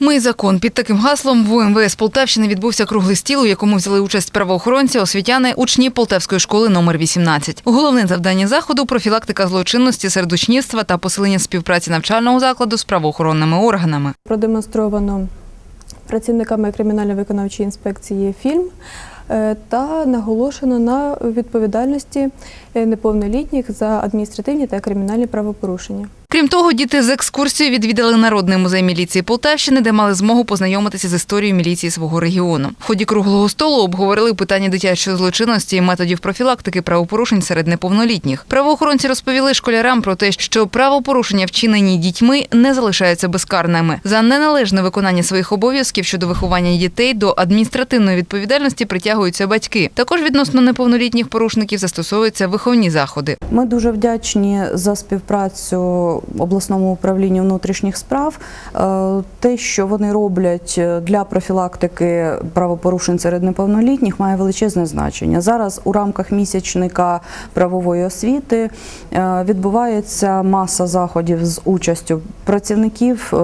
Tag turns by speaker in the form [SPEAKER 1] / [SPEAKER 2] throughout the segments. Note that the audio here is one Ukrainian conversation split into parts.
[SPEAKER 1] Ми закон під таким гаслом в УМВС Полтавщини відбувся круглий стіл, у якому взяли участь правоохоронці, освітяни, учні Полтавської школи номер 18. Головне завдання заходу профілактика злочинності серед учнівства та посилення співпраці навчального закладу з правоохоронними органами.
[SPEAKER 2] продемонстровано працівниками кримінально-виконавчої інспекції фільм та наголошено на відповідальності е, неповнолітніх за адміністративні та кримінальні правопорушення.
[SPEAKER 1] Крім того, діти з екскурсією відвідали Народний музей міліції Полтавщини, де мали змогу познайомитися з історією міліції свого регіону. В ході круглого столу обговорили питання дитячої злочинності і методів профілактики правопорушень серед неповнолітніх. Правоохоронці розповіли школярам про те, що правопорушення, вчинені дітьми, не залишаються безкарними. За неналежне виконання своїх обов'язків щодо виховання дітей до адміністративної відповідальності притягуються батьки. Також відносно неповнолітніх порушників застосовуються виховні заходи.
[SPEAKER 3] Ми дуже вдячні за співпрацю обласному управлінню внутрішніх справ. Е, Те, що вони роблять для профілактики правопорушень серед неповнолітніх, має величезне значення. Зараз у рамках місячника правової освіти е, відбувається маса заходів з участю працівників е,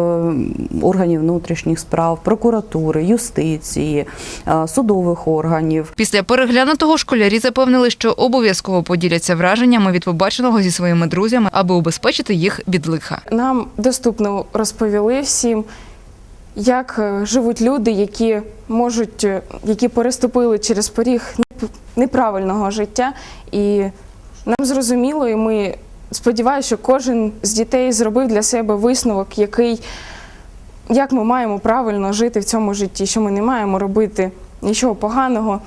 [SPEAKER 3] органів внутрішніх справ, прокуратури, юстиції, судових органів.
[SPEAKER 1] Після переглянутого школярі запевнили, що обов'язково поділяться враженнями від побаченого зі своїми друзями, аби убезпечити їх від лиха.
[SPEAKER 4] Нам доступно розповіли всім, як е, живуть люди, які можуть, е, які переступили через поріг неп- неправильного життя. І нам зрозуміло, і ми сподіваюся, що кожен з дітей зробив для себе висновок, який, як ми маємо правильно жити в цьому житті, що ми не маємо робити нічого поганого.